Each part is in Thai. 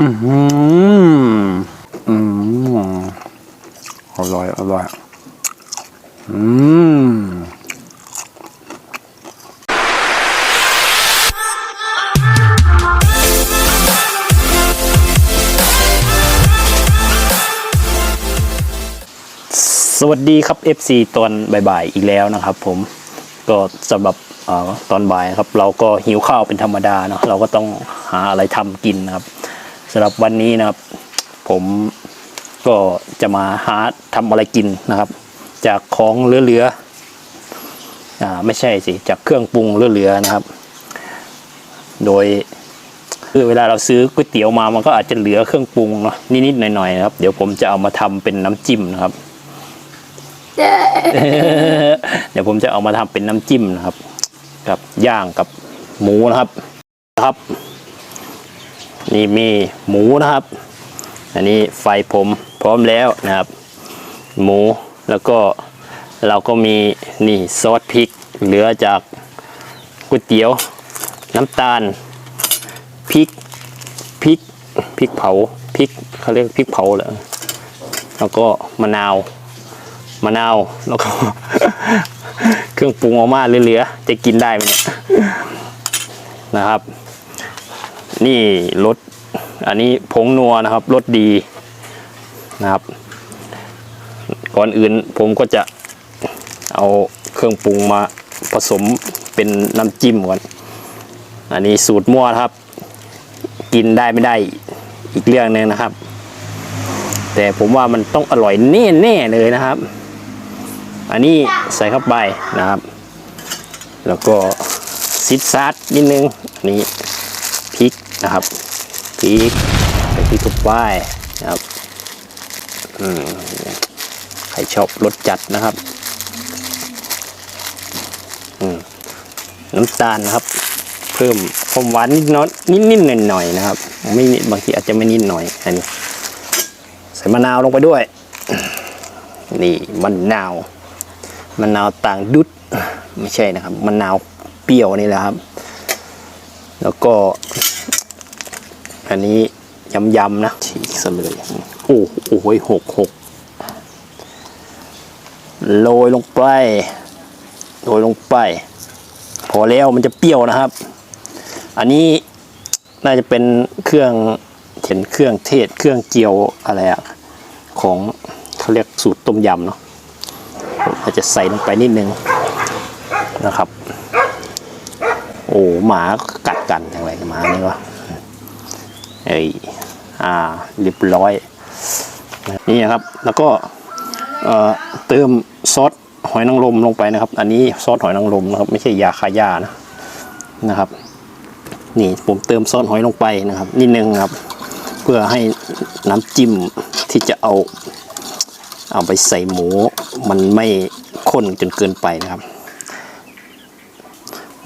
อืมอืมอร่อยอร่อยอืมสวัสดีครับ FC ตอนบ่ายๆอีกแล้วนะครับ ผมก็สำหรับอตอนบ่ายครับ เราก็หิวข้าวเป็นธรรมดาเนาะเราก็ต้องหาอะไรทำกินนะครับ สำหรับวันนี้นะครับ ผมก็จะมาหาทำอะไรกินนะครับ จากของเหลือๆอ่าไม่ใช่สิจากเครื่องปรุงเหลือๆนะครับ โดยคือเวลาเราซื้อก๋วยเตี๋ยวมามันก็อาจจะเหลือเครื่องปรุงเนาะนิดๆหน่อยๆนะครับ เดี๋ยวผมจะเอามาทำเป็นน้ำจิ้มนะครับ เดี๋ยวผมจะเอามาทำเป็นน้ำจิ้มนะครับ กับย่างกับหมูนะครับนะครับ นี่มีหมูนะครับ อันนี้ไฟผมพร้อมแล้วนะครับ หมูแล้วก็เราก็มีนี่ซอสพริกเหลือจากก๋วยเตี๋ยว น้ำตาลพริกพริกพริกเผาพริกเขาเรียกพริกเผาเหรอแล้วก็มะนาวมะนาวแล้วก็ เครื่องปรุงออกมาเหลือๆจะกินได้ไหมเนี่ยนะครับ นี่รสอันนี้ผงนัวนะครับรสดีนะครับ ก่อนอื่นผมก็จะเอาเครื่องปรุงมาผสมเป็นน้ำจิ้มก่อน อันนี้สูตรมั่วครับ กินได้ไม่ได้อีกเรื่องหนึ่งนะครับ แต่ผมว่ามันต้องอร่อยแน่ๆเลยนะครับ อันนี้ใส่เข้าไปนะครับ แล้วก็ซิดซัดนิดนึงอันนี้พริก นะครับพริกใส่พริกเข้าไปนะครับอืมใครชอบรสจัดนะครับอืมน้ำตาลนะครับ เพิ่มความหวานนิดน้อยนิดๆหน่อยๆนะครับ ไม่นิดบางทีอาจจะไม่นิดหน่อยอันนี้ใส่มะนาวลงไปด้วย นี่มะนาวมะนาวต่างดุดไม่ใช่นะครับมะนาวเปรี้ยวนี่แหละครับ แล้วก็ อันนี้ยำๆนะฉีกซะเลยโอ้โหหกหกโรยลงไปโรยลงไป พอแล้วมันจะเปรี้ยวนะครับ อันนี้น่าจะเป็นเครื่องเห็นเครื่องเทศเครื่องเจียวอะไรอะของเขาเรียกสูตรต้มยำเนาะเราจะใส่ลงไปนิดนึงนะครับ โอ้หมากัดกันอย่างไรหมานี่วะ เอ้ยอ่าเรียบร้อยนี่นะครับแล้วก็เติมซอสหอยนางรมลงไปนะครับ อันนี้ซอสหอยนางรมนะครับ ไม่ใช่ยาคายานะนะครับ นี่ผมเติมซอสหอยลงไปนะครับ นิดนึงครับ เพื่อให้น้ำจิ้มที่จะเอาเอาไปใส่หมู มันไม่ข้นจนเกินไปนะครับ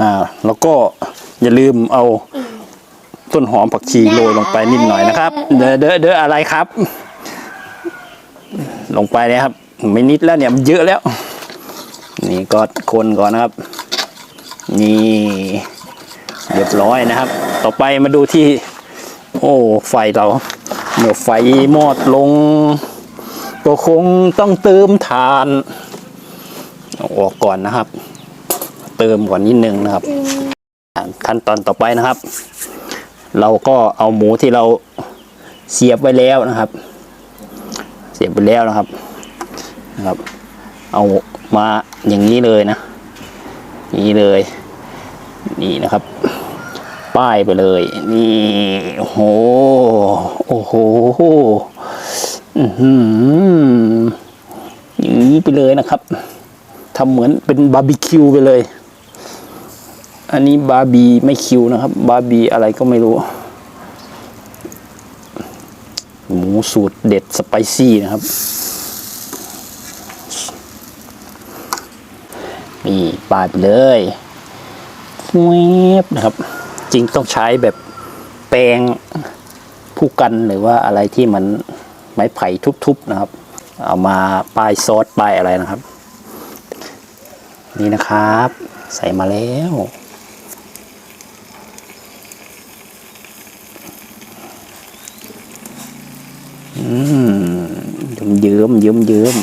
อ่าแล้วก็อย่าลืมเอา ต้นหอมผักชีโรยลงไปนิดหน่อยนะครับ เด้อเด้อเด้ออะไรครับ ลงไปเลยครับ ไม่นิดแล้วเนี่ยมันเยอะแล้ว นี่ก็คนก่อนนะครับ นี่เรียบร้อยนะครับ ต่อไปมาดูที่ โอ้ไฟเราเมื่อไฟมอดลงก็คงต้องเติมทานเอาออกก่อนนะครับ เติมก่อนนิดนึงนะครับขั้นตอนต่อไปนะครับ เราก็เอาหมูที่เราเสียบไว้แล้วนะครับ เสียบไปแล้วนะครับนะครับ เอามาอย่างนี้เลยนะนี้เลย นี่นะครับ ป้ายไปเลย นี่โอ้โหโอ้โหอือหืออย่างนี้ไปเลยนะครับทำเหมือนเป็นบาร์บีคิวไปเลย อันนี้บาร์บีไม่คิวนะครับ บาร์บีอะไรก็ไม่รู้ หมูสูตรเด็ดสไปซี่นะครับนี่ปาดไปเลยแวบนะครับ จริงต้องใช้แบบแปรงผู้กันหรือว่าอะไรที่มันไม้ไผ่ทุบๆนะครับ เอามาป้ายซอสป้ายอะไรนะครับ นี่นะครับ ใส่มาแล้ว อืม เยิ้มเยิ้มเยิ้ม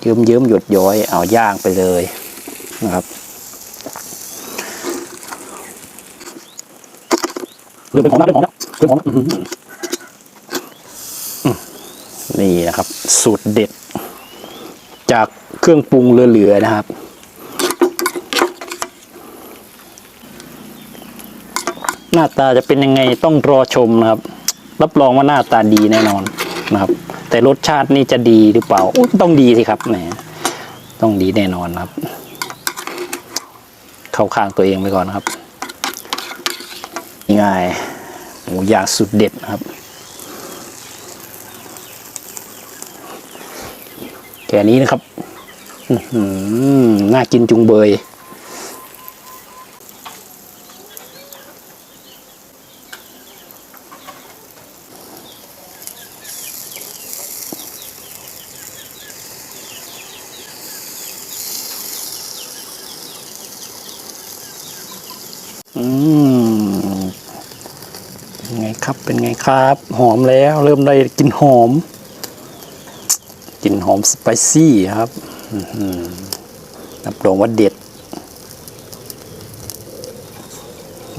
เยิ้มเยิ้มหยดย้อย เอาย่างไปเลยนะครับเริ่มหอมแล้วเริ่มหอมแล้วเริ่มหอมแล้วอื้อหืออืมนี่นะครับ สูตรเด็ด จากเครื่องปรุงเหลือๆนะครับหน้าตาจะเป็นยังไงต้องรอชมนะครับ รับรองว่าหน้าตาดีแน่นอน นะครับ แต่รสชาตินี่จะดีหรือเปล่าต้องดีสิครับแหมต้องดีแน่นอนครับ เข้าข้างตัวเองไปก่อนครับง่ายหมูย่างสุดเด็ดครับ แค่นี้นะครับหือน่ากินจุงเบย อืมเป็นไงครับเป็นไงครับ หอมแล้ว เริ่มได้กลินหอมกลิ่นหอมสไปซี่ครับรับรองว่าเด็ด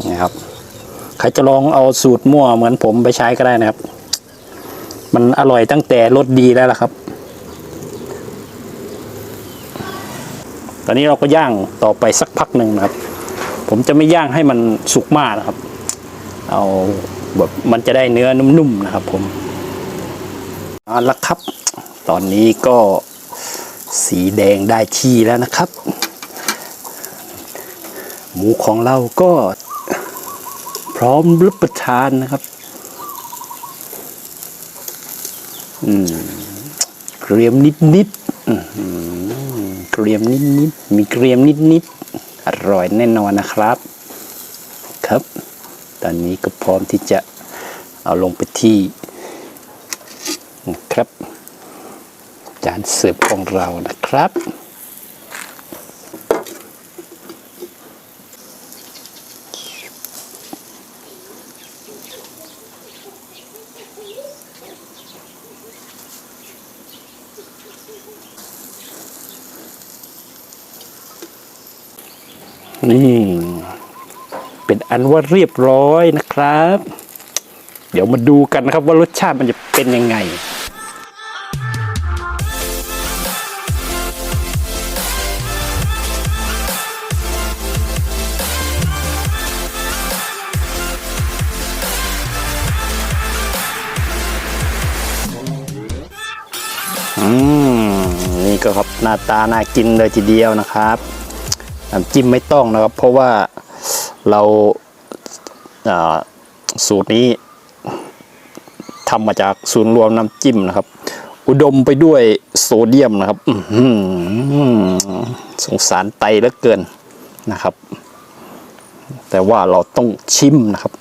นี่ครับ ใครจะลองเอาสูตรมั่วเหมือนผมไปใช้ก็ได้นะครับ มันอร่อยตั้งแต่รสดีแล้วล่ะครับ ตอนนี้เราก็ย่างต่อไปสักพักหนึ่งนะครับ ผมจะไม่ย่างให้มันสุกมากนะครับ เอาแบบมันจะได้เนื้อนุ่มๆนะครับ ผมเอาละครับ ตอนนี้ก็สีแดงได้ที่แล้วนะครับ หมูของเราก็พร้อมรับประทานนะครับ อืมเกรียมนิดๆอื้อหือเกรียมนิดๆมีเกรียมนิดๆ อร่อยแน่นอนนะครับ ครับ ตอนนี้ก็พร้อมที่จะเอาลงไปที่นะครับ จานเสิร์ฟของเรานะครับ นี่เป็นอันว่าเรียบร้อยนะครับ เดี๋ยวมาดูกันนะครับว่ารสชาติมันจะเป็นยังไงอืมนี่ก็ครับหน้าตาน่ากินเลยทีเดียวนะครับ น้ำจิ้มไม่ต้องนะครับ เพราะว่าเราาสูตรนี้ทำมาจากศูนย์รวมน้ำจิ้มนะครับ อุดมไปด้วยโซเดียมนะครับสงสารไตเหลือเกินนะครับ แต่ว่าเราต้องชิมนะครับ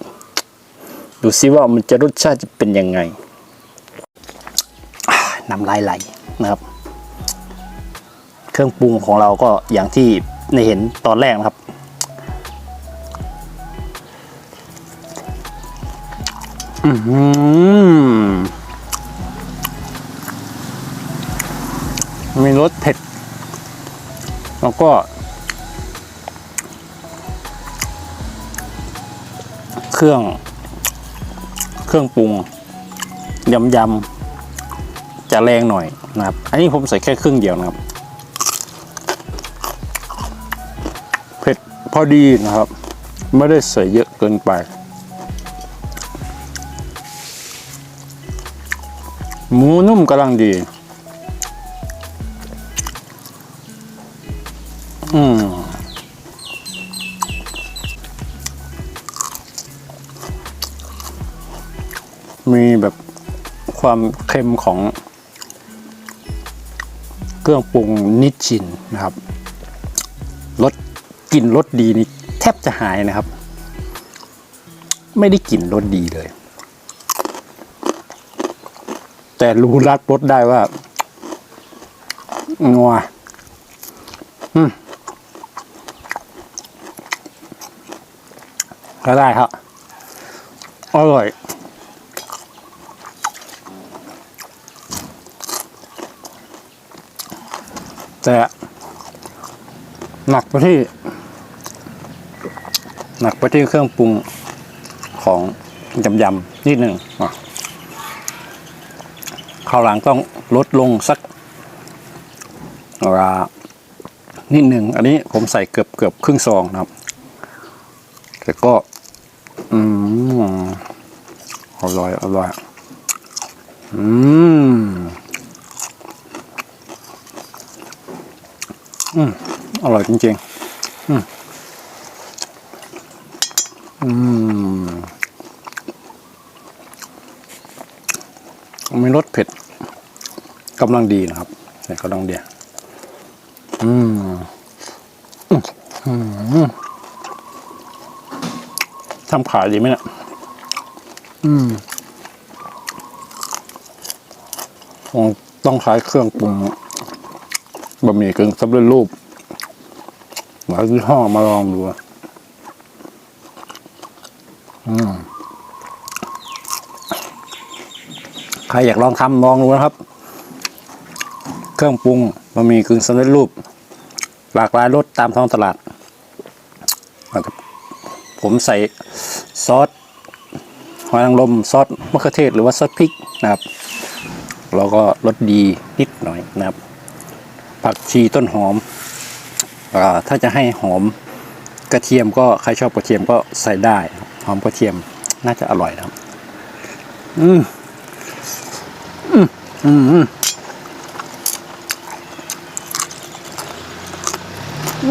ดูซิว่ามันจะรสชาติจะเป็นยังไงน้ำลายไหลนะครับ เครื่องปรุงของเราก็อย่างที่ ในเห็นตอนแรกนะครับ อือหือมีรสเผ็ด แล้วก็เครื่อง เครื่องปรุงยำยำๆจะแรงหน่อยนะครับ อันนี้ผมใส่แค่ครึ่งเดียวนะครับ พอดีนะครับ ไม่ได้ใส่เยอะเกินไป หมูนุ่มกำลังดี อืมมีแบบความเค็มของเครื่องปรุงนิดชินนะครับ กลิ่นรสดีนี่แทบจะหายนะครับ ไม่ได้กลิ่นรสดีเลย แต่รู้รัดรสได้ว่างัวก็ได้ครับ อร่อยแต่หนักไปที่ หนักไปที่เครื่องปรุงของยำยำๆนิดหนึ่งอะคราวหลังต้องลดลงสักเวลานิดหนึ่งอันนี้ผมใส่เกือบเกือบครึ่งซองนะครับแต่ก็ อืมอร่อยอร่อยอืมอืมอร่อยจริงๆ อืม อืมมีรสเผ็ดกำลังดีนะครับแต่กำลังดีอืมอืมทำขายดีไหมเนี่ยอืมต้องใช้เครื่องปรุงบะหมี่กึ่งสำเร็จรูปหลายยี่ห้อมาลองดู ใครอยากลองทำลองดูนะครับ เครื่องปรุงบะหมี่กึ่งสำเร็จรูป หลากหลายรสตามท้องตลาดนะครับผมใส่ซอสหอยนางรมซอสมะเขือเทศหรือว่าซอสพริกนะครับ แล้วก็รสดีนิดหน่อยนะครับ ผักชีต้นหอมอถ้าจะให้หอมกระเทียมก็ใครชอบกระเทียมก็ใส่ได้ หอมกระเทียมน่าจะอร่อยนะครับ อืมอืมอืมอืม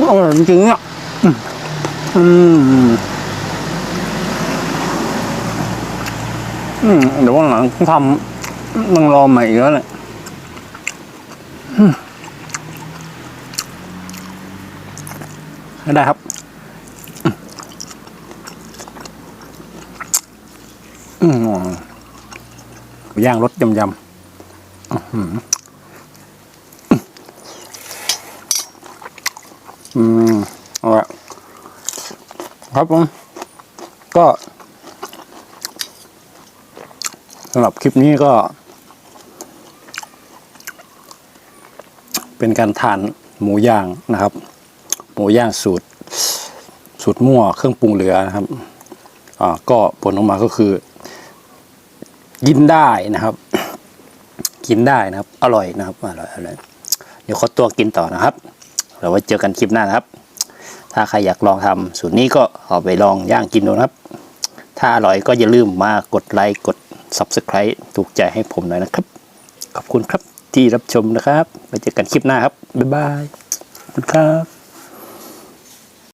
อร่อยจริงๆอะอืมอืมเดี๋ยววันหลังทำต้องรอใหม่อีกแล้วเนี่ยอืมได้ครับ อืม ย่างรสยำยำอื้อหืออืมอาละครับผม ก็สำหรับคลิปนี้ก็ เป็นการทานหมูย่างนะครับ หมูย่างสูตร สูตรมั่วเครื่องปรุงเหลือนะครับ อ่าก็ผลออกมาก็คือ กินได้นะครับ กินได้นะครับ อร่อยนะครับอร่อยอร่อยเดี๋ยวขอตัวกินต่อนะครับเราไว้เจอกันคลิปหน้านะครับ ถ้าใครอยากลองทำสูตรนี้ก็เอาไปลองย่างกินดูนะครับ ถ้าอร่อยก็อย่าลืมมากดไลค์กด Subscribe ถูกใจให้ผมหน่อยนะครับ ขอบคุณครับที่รับชมนะครับไว้เจอกันคลิปหน้าครับบ๊ายบายขอบคุณครับ